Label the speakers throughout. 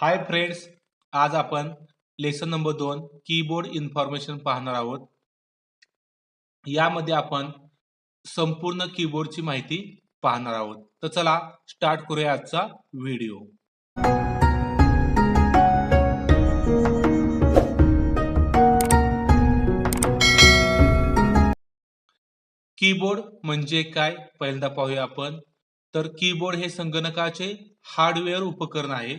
Speaker 1: हाय friends आज आपण lesson number दोन कीबोर्ड इन्फॉर्मेशन पाहणार आहोत. यामध्ये आपण संपूर्ण कीबोर्डची माहिती पाहणार आहोत. तर चला स्टार्ट करूया आजचा व्हिडिओ. कीबोर्ड म्हणजे काय? पहिल्यांदा पाहूया आपण. तर कीबोर्ड हे संगणकाचे हार्डवेअर उपकरण आहे.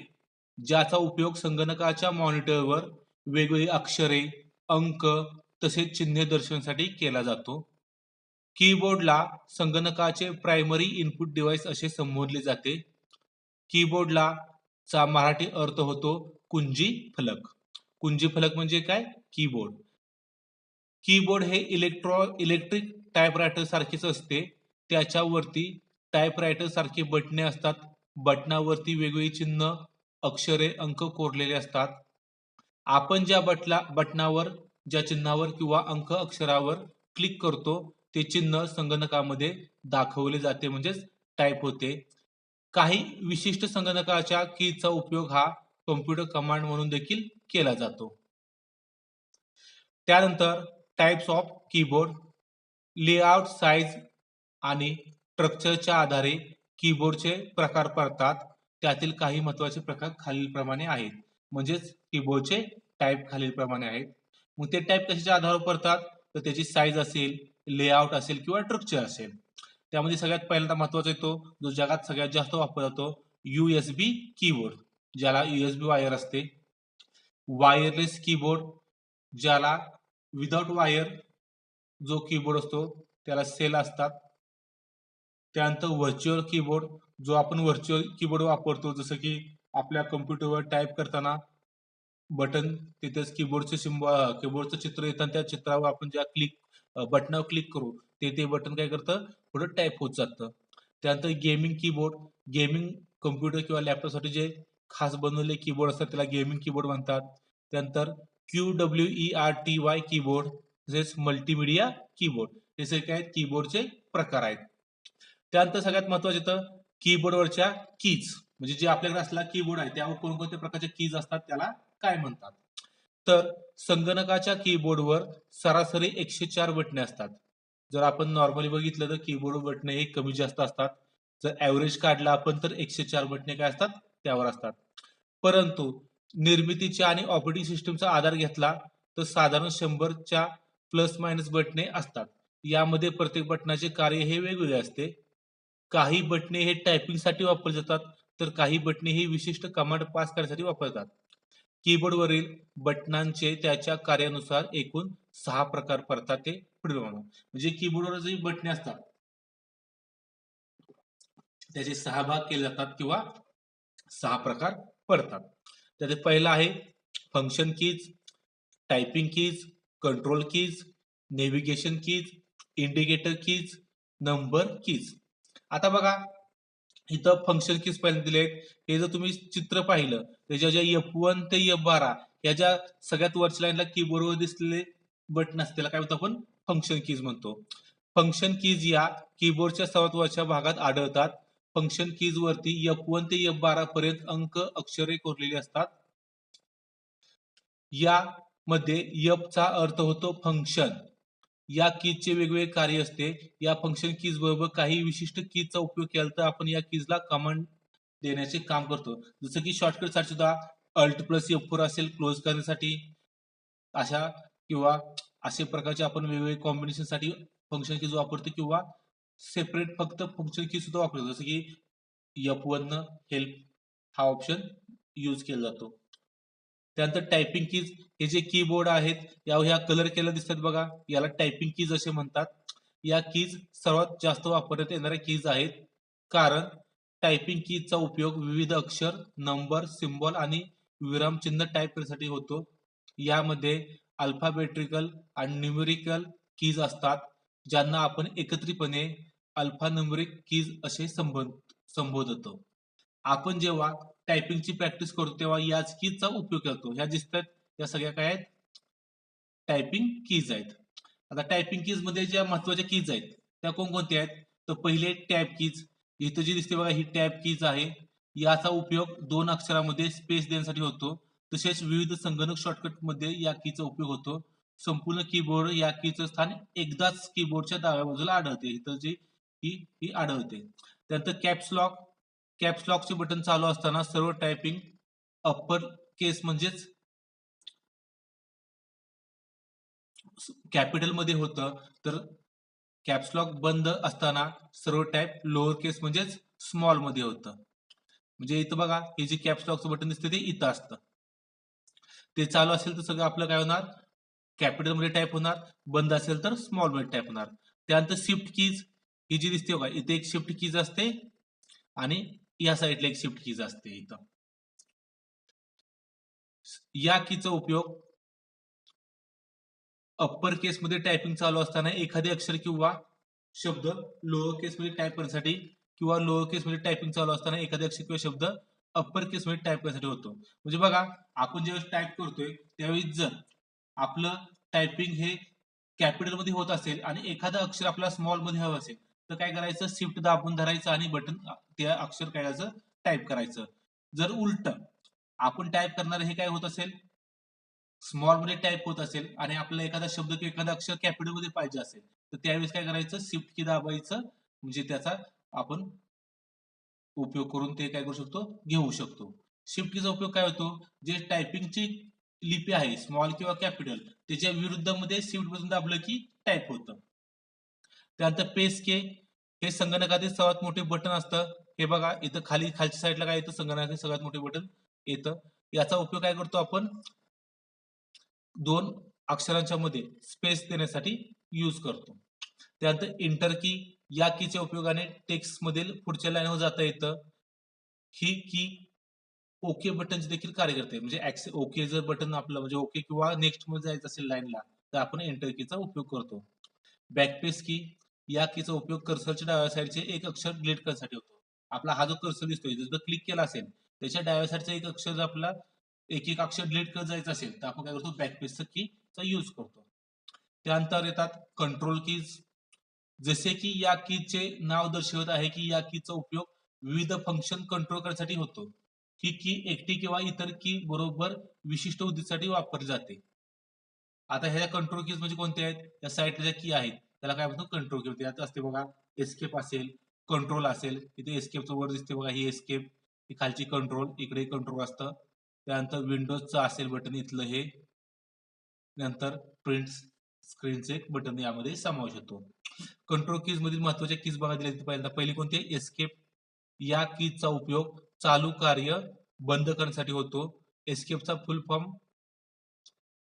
Speaker 1: ज्याचा उपयोग संगणकाच्या मॉनिटरवर वेगवेगळी अक्षरे अंक तसेच चिन्हे दर्शवण्यासाठी केला जातो. कीबोर्डला संगणकाचे प्रायमरी इनपुट डिव्हाइस असे संबोधले जाते. कीबोर्डला चा मराठी अर्थ होतो कुंजी फलक. कुंजी फलक म्हणजे काय? कीबोर्ड. कीबोर्ड हे इलेक्ट्रॉ इलेक्ट्रिक टायपरायटर सारखेच असते. त्याच्यावरती टायपरायटर सारखी बटणे असतात. बटनावरती वेगवेगळी चिन्ह अक्षरे अंक कोरलेले असतात. आपण ज्या बटला बटनावर ज्या चिन्हावर किंवा अंक अक्षरावर क्लिक करतो ते चिन्ह संगणकामध्ये दाखवले जाते म्हणजेच टाईप होते. काही विशिष्ट संगणकाच्या कीचा उपयोग हा कम्प्युटर कमांड म्हणून देखील केला जातो. त्यानंतर types of keyboard layout size आणि स्ट्रक्चरच्या आधारे कीबोर्डचे प्रकार पडतात. त्यातील काही महत्त्वाचे प्रकार खालीलप्रमाणे आहेत. म्हणजेच कीबोर्डचे टाईप खालीलप्रमाणे आहेत. मग ते टाईप कशाच्या आधारावर पडतात? तर त्याची साईज असेल लेआउट असेल किंवा स्ट्रक्चर असेल. त्यामध्ये सगळ्यात पहिल्यांदा महत्त्वाचा येतो जो जगात सगळ्यात जास्त वापरला जातो युएसबी कीबोर्ड ज्याला युएसबी वायर असते. वायरलेस कीबोर्ड ज्याला विदाउट वायर जो कीबोर्ड असतो त्याला सेल असतात. त्यानंतर व्हर्च्युअल कीबोर्ड जो आपण व्हर्च्युअल कीबोर्ड वापरतो जसं की आपल्या कम्प्युटरवर टाईप करताना बटन तिथेच कीबोर्डचे सिम्ब कीबोर्डचं चित्र येतं त्या चित्रावर आपण ज्या क्लिक बटनावर क्लिक करू ते ते बटन काय करतं? पुढे टाईप होत जातं. त्यानंतर गेमिंग कीबोर्ड गेमिंग कम्प्युटर किंवा लॅपटॉपसाठी जे खास बनवलेले कीबोर्ड असतात त्याला गेमिंग कीबोर्ड म्हणतात. त्यानंतर Q W E R T Y keyboard तसेच मल्टीमीडिया कीबोर्ड हे सगळे काय कीबोर्डचे प्रकार आहेत. त्यानंतर सगळ्यात महत्त्वाचे तर कीबोर्डवरच्या कीज म्हणजे जे आपल्याकडे असलेला कीबोर्ड आहे त्यावर कोणकोणत्या प्रकारच्या कीज असतात त्याला काय म्हणतात? तर संगणकाच्या कीबोर्डवर सरासरी एकशे चार बटणे असतात. जर आपण नॉर्मली बघितलं तर कीबोर्ड बटणे हे कमी जास्त असतात. जर ऍव्हरेज काढला आपण तर एकशे चार बटणे काय असतात? त्यावर असतात. परंतु निर्मितीच्या आणि ऑपरेटिंग सिस्टमचा आधार घेतला तर साधारण शंभरच्या प्लस मायनस बटणे असतात. यामध्ये प्रत्येक बटनाचे कार्य हे वेगवेगळे असते. काही बटणे हे टायपिंगसाठी वापरले जातात तर काही बटणे ही विशिष्ट कमांड पास करण्यासाठी वापरतात कीबोर्डवरील बटनांचे त्याच्या कार्यानुसार एकूण सहा प्रकार पडतात ते पुढील म्हणजे कीबोर्डवर जे बटणे असतात त्याचे सहा भाग केले जातात किंवा सहा प्रकार पडतात. त्याचे पहिला आहे function keys typing keys control keys navigation keys indicator keys number keys आता बघा इथं फंक्शन कीज पहिल्यांदा दिले हे जर तुम्ही चित्र पाहिलं त्याच्या ज्या एफ वन ते एफ बारा या ज्या सगळ्यात वरच्या लाईनला कीबोर्डवर दिसलेले बटन असते त्याला काय म्हणतो आपण? फंक्शन कीज म्हणतो. फंक्शन कीज या कीबोर्डच्या सर्वात वरच्या भागात आढळतात. फंक्शन कीज वरती एफ वन ते एफ बारा पर्यंत अंक अक्षरे कोरलेली असतात. यामध्ये चा अर्थ होतो फंक्शन या कीजचे वेगवेगळे कार्य असते. या फंक्शन कीज बरोबर काही विशिष्ट कीजचा उपयोग केला तर आपण या कीजला कमांड देण्याचे काम करतो. जसं की शॉर्टकटसाठी सुद्धा अल्ट प्लस एफ फोर असेल क्लोज करण्यासाठी. अशा किंवा असे प्रकारचे आपण वेगवेगळे कॉम्बिनेशनसाठी फंक्शन कीज वापरतो किंवा सेपरेट फक्त फंक्शन की सुद्धा वापरतो. जसं की एफ वन हेल्प हा ऑप्शन यूज केला जातो. त्यानंतर टायपिंग कीज हे जे कीबोर्ड आहेत या ह्या कलर केलं दिसतात बघा. याला टायपिंग कीज असे म्हणतात. या कीज सर्वात जास्त वापरण्यात येणाऱ्या कीज आहेत. कारण टायपिंग कीजचा उपयोग विविध अक्षर नंबर सिम्बॉल आणि विरामचिन्ह टाईप करण्यासाठी होतो. यामध्ये अल्फाबेट्रिकल आणि न्युमेरिकल कीज असतात ज्यांना आपण एकत्रितपणे अल्फा न्यूमेरिक कीज असे संबोध संबोधतो. आपण जेव्हा टायपिंगची प्रॅक्टिस करतो तेव्हा याच कीजचा उपयोग करतो. ह्या दिसतात या सगळ्या काय आहेत? टायपिंग कीज आहेत. आता टायपिंग कीजमध्ये ज्या महत्त्वाच्या कीज आहेत त्या कोणकोणत्या आहेत? तर पहिले टॅब कीज इथं जी दिसते बघा ही टॅब कीज आहे. याचा उपयोग दोन अक्षरामध्ये स्पेस देण्यासाठी होतो. तसेच विविध संगणक शॉर्टकटमध्ये या कीचा उपयोग होतो. संपूर्ण कीबोर्ड या कीचं स्थान एकदाच कीबोर्डच्या डाव्या बाजूला आढळते. इथं जी की ही आढळते. त्यानंतर कॅप्स लॉक कॅप्स लॉकचे बटन चालू असताना सर्व टायपिंग अप्पर केस म्हणजेच कॅपिटलमध्ये होतं. तर कॅप्स लॉक बंद असताना सर्व टाईप लोअर केस म्हणजेच स्मॉलमध्ये होतं. म्हणजे इथं बघा हे जे कॅप्स लॉकचं बटन दिसतं ते इथं असतं. ते चालू असेल तर सगळं आपलं काय होणार? कॅपिटलमध्ये टाईप होणार. बंद असेल तर स्मॉलमध्ये टाईप होणार. त्यानंतर शिफ्ट कीज ही जी दिसते बघा इथे एक शिफ्ट कीज असते आणि या साईडला एक शिफ्ट कीज असते इथं. या कीचा उपयोग अप्पर केस मध्ये टायपिंग चालू असताना एखादे अक्षर किंवा शब्द लोअर केस मध्ये टाईप करण्यासाठी किंवा लोअर केस मध्ये टायपिंग चालू असताना एखादे अक्षर किंवा शब्द अप्पर केस मध्ये टाईप करण्यासाठी होतो. म्हणजे बघा आपण ज्यावेळेस टाईप करतोय त्यावेळी जर आपलं टायपिंग हे कॅपिटलमध्ये होत असेल आणि एखादं अक्षर आपल्याला स्मॉलमध्ये हवं असेल तर काय करायचं? शिफ्ट दाबून धरायचं आणि बटन ते अक्षर काय टाईप करायचं. जर उलट आपण टाईप करणार हे काय होत असेल? स्मॉलमध्ये टाईप होत असेल आणि आपला एखादा शब्द किंवा एखादा अक्षर कॅपिटलमध्ये पाहिजे असेल तर त्यावेळेस काय करायचं? शिफ्ट की दाबायचं म्हणजे त्याचा आपण उपयोग करून ते काय करू शकतो? घेऊ शकतो. शिफ्ट कीचा उपयोग काय होतो? जे टायपिंगची लिपी आहे स्मॉल किंवा कॅपिटल त्याच्या विरुद्धमध्ये शिफ्ट बटन दाबलं की टाईप होतं. त्यानंतर पेस के. हे संगणकातील सर्वात मोठे बटन असतं. हे बघा इथं खाली खालच्या साईडला काय येतं? संगणकातील सगळ्यात मोठे बटन येतं. याचा उपयोग काय करतो आपण? दोन अक्षरांच्या मध्ये स्पेस देण्यासाठी यूज करतो. त्यानंतर इंटर की या कीच्या उपयोगाने टेक्स्ट मधील पुढच्या लाईनवर जाता येतं. ही की ओके बटन देखील कार्य करते. म्हणजे ओके जर बटन आपलं म्हणजे ओके किंवा नेक्स्टमध्ये जायचं असेल लाईनला तर आपण एंटर कीचा उपयोग करतो. बॅकपेस की या कीचा उपयोग कर्सरच्या डाव्या साईडचे एक अक्षर डिलीट करण्यासाठी होतो. आपला हा जो कर्सर दिसतोय जर क्लिक केला असेल त्याच्या डाव्या साईडचा एक अक्षर जर आपला एक एक अक्षर डिलीट करत जायचं असेल तर आपण काय करतो? बॅकपेजचा कीचा यूज करतो. त्यानंतर येतात कंट्रोल कीज जसे की या कीचे नाव दर्शवत आहे की या कीचा उपयोग विविध फंक्शन कंट्रोल करण्यासाठी होतो. ही की एकटी किंवा इतर की बरोबर विशिष्ट उद्देशासाठी वापरली जाते. आता ह्या कंट्रोल कीज म्हणजे कोणत्या आहेत? या साईटच्या की आहेत त्याला काय म्हणतो कंट्रोल किंवा त्यात असते बघा एस्केप असेल कंट्रोल असेल. इथे एस्केपचं वर दिसते बघा ही एस्केप ही खालची कंट्रोल इकडे कंट्रोल असतं. त्यानंतर विंडोजचं असेल बटन इथलं हे. नंतर प्रिंट स्क्रीनचे एक बटन यामध्ये समावेश होतो. कंट्रोल कीज मधील महत्त्वाच्या कीज बघा दिल्या पहिल्यांदा. पहिली कोणती एस्केप या कीजचा उपयोग चालू कार्य बंद करण्यासाठी होतो. एस्केपचा फुल फॉर्म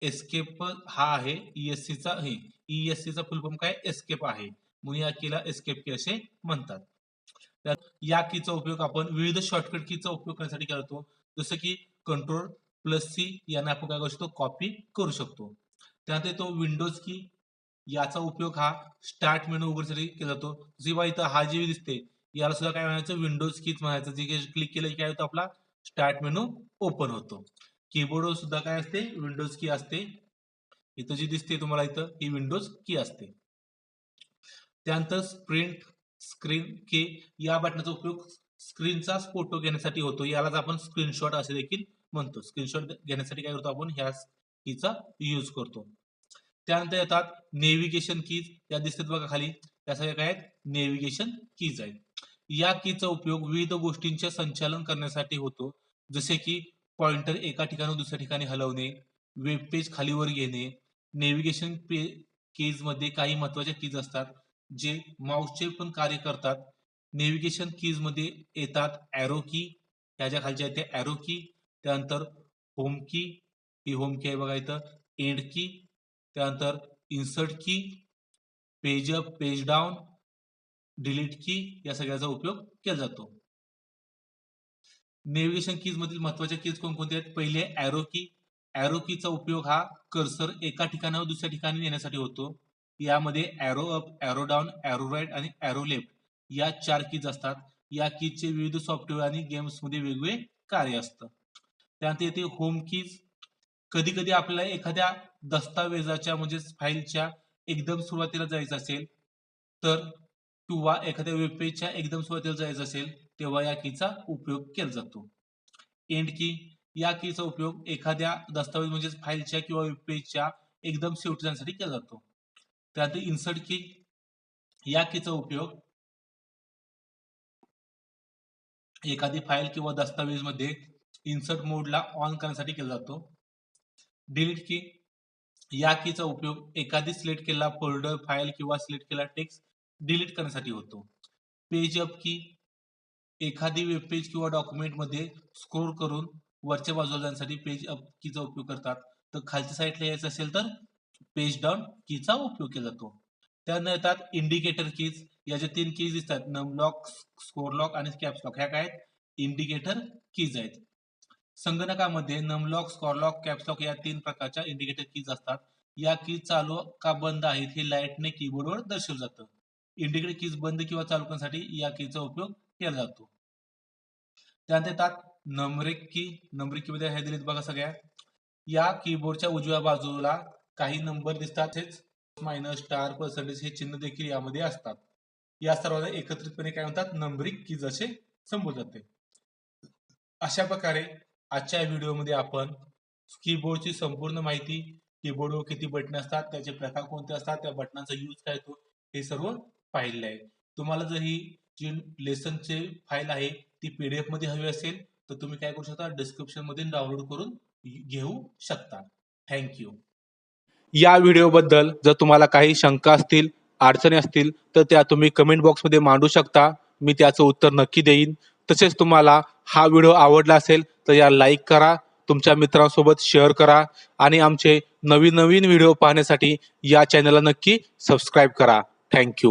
Speaker 1: एस्केप हा आहे ईएससी चा हे ईएससी चा फुल फॉर्म काय? एस्केप आहे. म्हणून या कीला एस्केप की असे म्हणतात. या कीचा उपयोग आपण विविध शॉर्टकट कीचा उपयोग करण्यासाठी करतो? जसं की कंट्रोल प्लस सी यांना आपण काय करू शकतो? कॉपी करू शकतो. त्यानंतर तो विंडोज की याचा उपयोग हा स्टार्ट मेनू उघडण्यासाठी केला जातो. जी बा इथं हा जी दिसते याला सुद्धा काय म्हणायचं? विंडोज कीच म्हणायचं. जे क्लिक केलं की काय होतं आपला? स्टार्ट मेनू ओपन होतो. कीबोर्डवर सुद्धा काय असते? विंडोज की असते. इथं जी दिसते तुम्हाला इथं ही विंडोज की असते. त्यानंतर प्रिंट स्क्रीन के या बटनाचा उपयोग स्क्रीनचा फोटो घेण्यासाठी होतो. यालाच आपण स्क्रीनशॉट असे देखील म्हणतो. स्क्रीनशॉट घेण्यासाठी काय करतो आपण? ह्या कीचा यूज करतो. त्यानंतर येतात नेव्हिगेशन कीज या दिसतात बघा खाली. त्या सगळ्या काय आहेत? नेव्हिगेशन कीज आहेत. या कीचा उपयोग विविध गोष्टींचे संचालन करण्यासाठी होतो. जसे की पॉइंटर एका ठिकाणी दुसऱ्या ठिकाणी हलवणे वेब पेज खालीवर घेणे नेव्हिगेशन कीजमध्ये काही महत्त्वाच्या कीज असतात जे माऊसचे पण कार्य करतात. नेव्हिगेशन कीजमध्ये येतात ॲरो की त्याच्या खालच्या येते ॲरो की त्यानंतर होम की ही होम की आहे बघा इथं. एंड की त्यानंतर insert key page up page down delete key या सगळ्याचा उपयोग केला जातो. नेव्हिगेशन कीज मधील महत्त्वाच्या कीज कोणकोणत्या आहेत? पहिले ॲरो की ॲरो कीचा उपयोग हा कर्सर एका ठिकाणावर दुसऱ्या ठिकाणी नेण्यासाठी होतो. यामध्ये arrow up arrow down arrow right आणि ॲरो लेफ्ट या चार कीज असतात. या कीजचे विविध सॉफ्टवेअर आणि गेम्समध्ये वेगवेगळे कार्य असतं. त्यानंतर येते होम कीज कधी कधी आपल्याला एखाद्या दस्तावेजाच्या म्हणजे फाईलच्या एकदम सुरुवातीला जायचं असेल तर किंवा एखाद्या वेब पेजच्या एकदम सुरुवातीला जायचं असेल तेव्हा या कीचा उपयोग केला जातो. एंड की या कीचा उपयोग एखाद्या दस्तावेज म्हणजेच फाईलच्या किंवा वेबपेजच्या एकदम शेवटी जाण्यासाठी केला जातो. त्यात इन्सर्ट की या कीचा उपयोग एखादी फाईल किंवा दस्तावेजमध्ये इन्सर्ट मोडला ऑन करण्यासाठी केला जातो. डिलीट की या कीचा उपयोग एखादी सिलेक्ट केलेला फोल्डर फाईल किंवा सिलेक्ट केलेला टेक्स्ट डिलीट करण्यासाठी होतो. पेज अप की एखादी वेबपेज किंवा डॉक्युमेंटमध्ये स्क्रोल करून वरच्या बाजूला जाण्यासाठी पेज अप कीचा उपयोग करतात. तर खालच्या साईडला यायचं असेल तर पेज डाऊन कीचा उपयोग केला जातो. त्यानंतर येतात इंडिकेटर कीज या ज्या तीन कीज दिसतात नमलॉक स्कोर लॉक आणि कॅप्सलॉक ह्या काय आहेत? इंडिकेटर कीज आहेत. संगणकामध्ये नमलॉक स्कॉरलॉक कॅप्सलॉक या तीन प्रकारच्या इंडिकेटर कीज असतात. या कीज चालू का बंद आहेत हे लाईटने कीबोर्डवर दर्शवलं जातं. इंडिकेटर कीज बंद किंवा चालू करण्यासाठी या कीचा उपयोग केला जातो. त्यानंतर येतात नंबरिक की नंबरिक की मध्ये हे दिलेत बघा सगळ्या. या कीबोर्डच्या उजव्या बाजूला काही नंबर दिसतात. हेच मायनस स्टार पर्सेंटेज हे चिन्ह देखील यामध्ये असतात. या सर्वांना एकत्रितपणे काय म्हणतात? नंबरिक की जसे संबोधले जाते अशा प्रकारे आजच्या व्हिडिओमध्ये आपण कीबोर्डची संपूर्ण माहिती कीबोर्डवर किती बटन असतात त्याचे प्रकार कोणते असतात त्या बटनांचा यूज काय होतो हे सर्व पाहिलेलं आहे. तुम्हाला जर ही जी लेसनचे फाईल आहे ती पीडीएफमध्ये हवी असेल तर तुम्ही काय करू शकता डिस्क्रिप्शनमध्ये डाउनलोड करून घेऊ शकता. थँक्यू या व्हिडिओबद्दल जर तुम्हाला काही शंका असतील अडचणी असतील तर त्या तुम्ही कमेंट बॉक्समध्ये मांडू शकता. मी त्याचं उत्तर नक्की देईन. तसेच तुम्हाला हा व्हिडिओ आवडला असेल तर या लाईक करा तुमच्या मित्रांसोबत शेअर करा आणि आमचे नवीन नवीन व्हिडिओ पाहण्यासाठी या चॅनलला नक्की सबस्क्राईब करा. थँक्यू